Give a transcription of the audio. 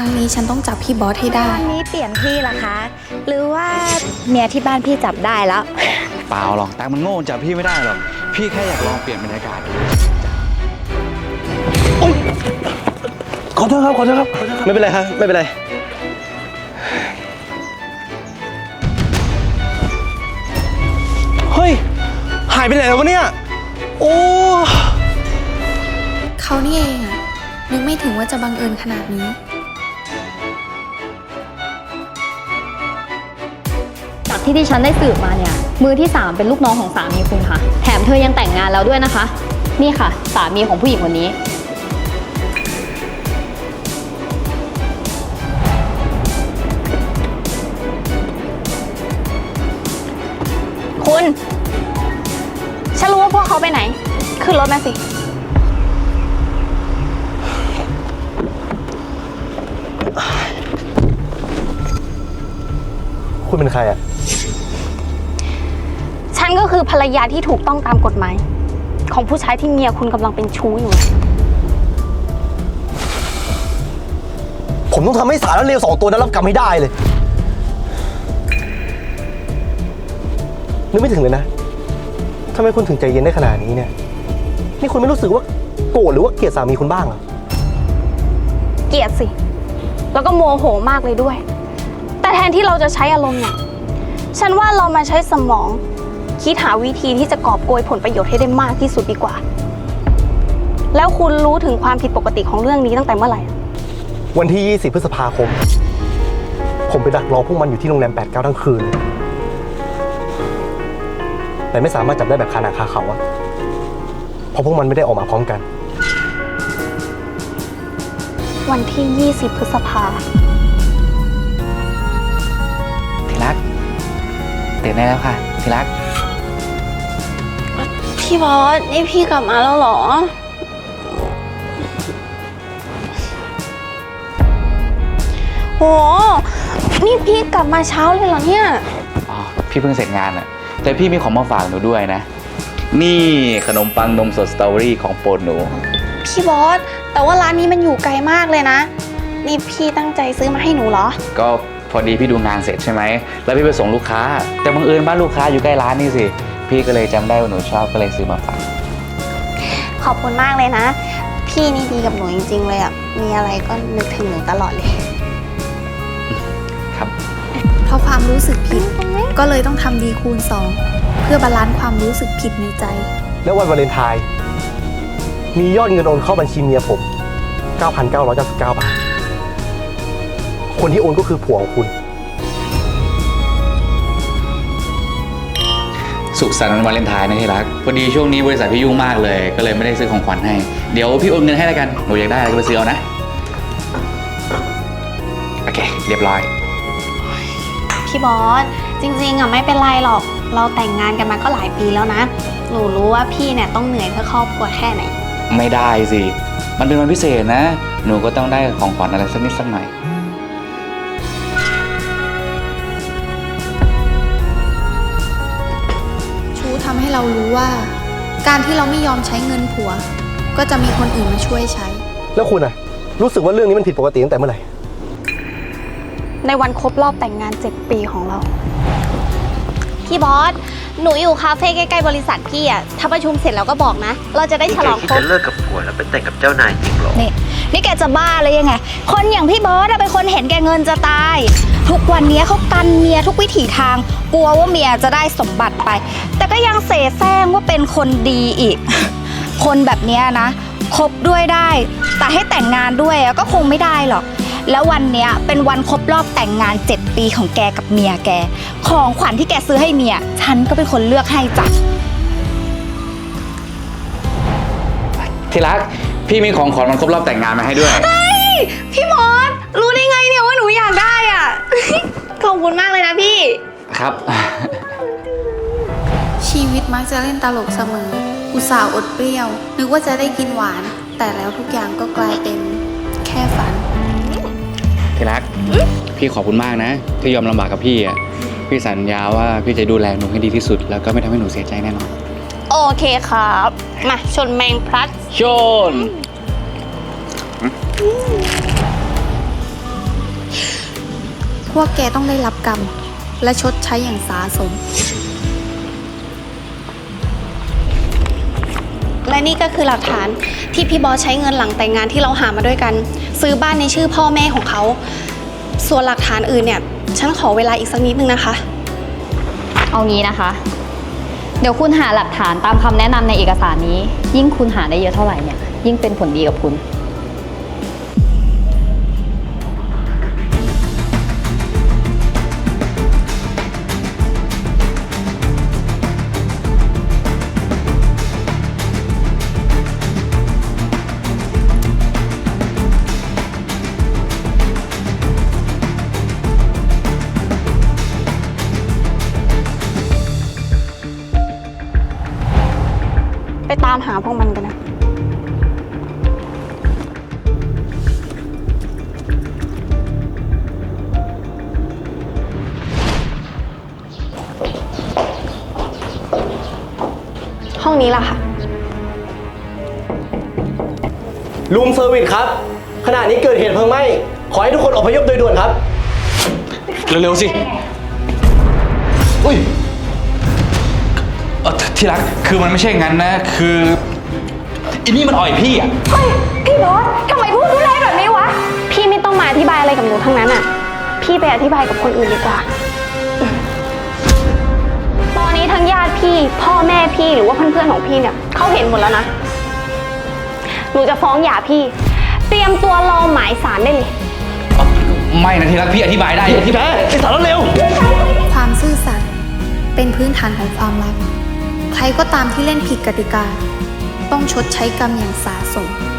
รั้งนี้ฉันต้องจับพี่บอสให้ได้ วันนี้เปลี่ยนที่ละคะ หรือว่าเมียที่บ้านพี่จับได้แล้ว เปล่าหรอกตังมันโง่จับพี่ไม่ได้หรอก พี่แค่อยากลองเปลี่ยนบรรยากาศขอโทษครับ ขอโทษครับ ไม่เป็นไรครับ ไม่เป็นไร เฮ้ย หายไปไหนแล้ววะเนี่ย โอ้ เขานี่เองอะนึกไม่ถึงว่าจะบังเอิญขนาดนี้ ที่ที่ฉันได้สืบมาเนี่ย มือที่ 3 เป็นลูกน้องของสามีคุณค่ะ แถมเธอยังแต่งงานแล้วด้วยนะคะ นี่ค่ะ สามีของผู้หญิงคนนี้ คุณ ฉันรู้ว่าพวกเขาไปไหน ขึ้นรถมาสิ คุณเป็นใครอะ นก็คือภรรยาที่ถูกต้องตามกฎหมาย ของผู้ชายที่เมียคุณกำลังเป็นชู้อยู่ ผมต้องทำให้สารเลวสองตัวนั้นรับกรรมให้ได้เลยนึกไม่ถึงเลยนะทำไมคุณถึงใจเย็นได้ขนาดนี้เนี่ย นี่คุณไม่รู้สึกว่าโกรธหรือว่าเกลียดสามีคุณบ้างเหรอ เกลียดสิ แล้วก็โมโหมากเลยด้วย แต่แทนที่เราจะใช้อารมณ์เนี่ย ฉันว่าเรามาใช้สมอง คิดหาวิธีที่จะกอบโกยผลประโยชน์ให้ได้มากที่สุดดีกว่า แล้วคุณรู้ถึงความผิดปกติของเรื่องนี้ตั้งแต่เมื่อไหร่ วันที่ 20 พฤษภาคม ผมไปดักรอพวกมันอยู่ที่โรงแรม 89 ทั้งคืนเลยแต่ไม่สามารถจับได้แบบคาหนาคาเขาอะเพราะพวกมันไม่ได้ออกมาพร้อมกัน วันที่ 20 พฤษภาทีรักตื่นได้แล้วค่ะทีรัก พี่บอส นี่พี่กลับมาแล้วเหรอ โห นี่พี่กลับมาเช้าเลยเหรอเนี่ย อ๋อพี่เพิ่งเสร็จงานอะแต่พี่มีของมาฝากหนูด้วยนะ นี่ขนมปังนมสดสตรอเบอรี่ของโปรดหนู พี่บอส แต่ว่าร้านนี้มันอยู่ไกลมากเลยนะ นี่พี่ตั้งใจซื้อมาให้หนูเหรอ ก็พอดีพี่ดูงานเสร็จใช่ไหม แล้วพี่ไปส่งลูกค้า แต่บังเอิญบ้านลูกค้าอยู่ใกล้ร้านนี่สิ พี่ก็เลยจำได้ว่าหนูชอบก็เลยซื้อมาฝากขอบคุณมากเลยนะ พี่นี่ดีกับหนูจริง ๆ เลยอะมีอะไรก็นึกถึงหนูตลอดเลย ครับ เพราะความรู้สึกผิด ก็เลยต้องทำดีคูณสองเพื่อบาลานซ์ความรู้สึกผิดในใจ แล้ววันวาเลนไทน์มียอดเงินโอนเข้าบัญชีเมียผม 9,999 บาท คนที่โอนก็คือผัวของคุณ สุขสันต์วันวาเลนไทน์นะที่รัก พอดีช่วงนี้บริษัทพี่ยุ่งมากเลย ก็เลยไม่ได้ซื้อของขวัญให้ เดี๋ยวพี่โอนเงินให้แล้วกัน หนูอยากได้อะไรก็ไปซื้อเอานะ โอเค เรียบร้อย พี่บอสจริงๆอะไม่เป็นไรหรอก เราแต่งงานกันมาก็หลายปีแล้วนะ หนูรู้ว่าพี่เนี่ยต้องเหนื่อยเพื่อครอบครัวแค่ไหน ไม่ได้สิ มันเป็นวันพิเศษนะ หนูก็ต้องได้ของขวัญอะไรสักนิดสักหน่อย ทำให้เรารู้ว่า การที่เราไม่ยอมใช้เงินผัว ก็จะมีคนอื่นมาช่วยใช้ แล้วคุณอะรู้สึกว่าเรื่องนี้มันผิดปกติตั้งแต่เมื่อไหร่ ในวันครบรอบแต่งงาน 7 ปีของเรา พี่บอส หนูอยู่คาเฟ่ใกล้ๆบริษัทพี่อะถ้าประชุมเสร็จแล้วก็บอกนะ เราจะได้ฉลองนี่คแกรคิดบจะเลิกกับผัวแล้วไปแต่งกับเจ้านายจริงเหรอ นี่ นี่แกจะบ้าเลยยังไง คนอย่างพี่บอสอะเป็นคนเห็นแกเงินจะตาย ทุกวันนี้เขากันเมียทุกวิถีทาง กลัวว่าเมียจะได้สมบัติไป แต่ก็ยังเสแสร้งว่าเป็นคนดีอีก คนแบบเนี้ยนะคบด้วยได้ แต่ให้แต่งงานด้วยอะก็คงไม่ได้หรอก แล้ววันเนี้ยเป็นวันครบรอบแต่งงาน 7 ปีของแกกับเมียแก ของขวัญที่แกซื้อให้เมีย ฉันก็เป็นคนเลือกให้จ้ะ ที่รัก พี่มีของขวัญวันครบรอบแต่งงานมาให้ด้วย พี่บอสรู้ได้ไงเนี่ยว่าหนูอยากได้อะขอบคุณมากเลยนะพี่ ครับ ชีวิตมักจะเล่นตลกเสมอ อุตส่าห์อดเปรี้ยว นึกว่าจะได้กินหวาน แต่แล้วทุกอย่างก็กลายเป็นแค่ฝัน ที่รัก พี่ขอบคุณมากนะ ที่ยอมลำบากกับพี่อะ พี่สัญญาว่าพี่จะดูแลหนูให้ดีที่สุด แล้วก็ไม่ทำให้หนูเสียใจแน่นอน โอเคครับ มาชนแมงพลัดชนวกแกต้องได้รับกรรม และชดใช้อย่างสาสม และนี่ก็คือหลักฐาน ที่พี่บอสใช้เงินหลังแต่งงานที่เราหามาด้วยกัน ซื้อบ้านในชื่อพ่อแม่ของเขา ส่วนหลักฐานอื่นเนี่ยฉันขอเวลาอีกสักนิดนึงนะคะ เอางี้นะคะ เดี๋ยวคุณหาหลักฐานตามคำแนะนำในเอกสารนี้ ยิ่งคุณหาได้เยอะเท่าไหร่เนี่ยยิ่งเป็นผลดีกับคุณ ตามหาพวกมันกันนะ ห้องนี้ล่ะค่ะ รูมเซอร์วิสครับ ขณะนี้เกิดเหตุเพลิงไหม้ ขอให้ทุกคนอพยพโดยด่วนครับ เร็วๆสิ อุ้ยเออ ที่รักคือมันไม่ใช่งั้นนะ คืออันนี้มันอ่อยพี่อะเฮ้ยพี่บอสทำไมพูดรุนแรงแบบนี้วะ พี่ไม่ต้องมาอธิบายอะไรกับหนูทั้งนั้นอะ พี่ไปอธิบายกับคนอื่นดีกว่า ตอนนี้ทั้งญาติพี่ พ่อแม่พี่หรือว่าเพื่อนๆของพี่เนี่ยเขาเห็นหมดแล้วนะ หนูจะฟ้องหย่าพี่ เตรียมตัวรอหมายสารได้เลย ไม่นะที่รักพี่อธิบายได้อธิบายไอ้สารเร็ว ความซื่อสัตย์เป็นพื้นฐานของความรัก ใครก็ตามที่เล่นผิดกติกา ต้องชดใช้กรรมอย่างสาสม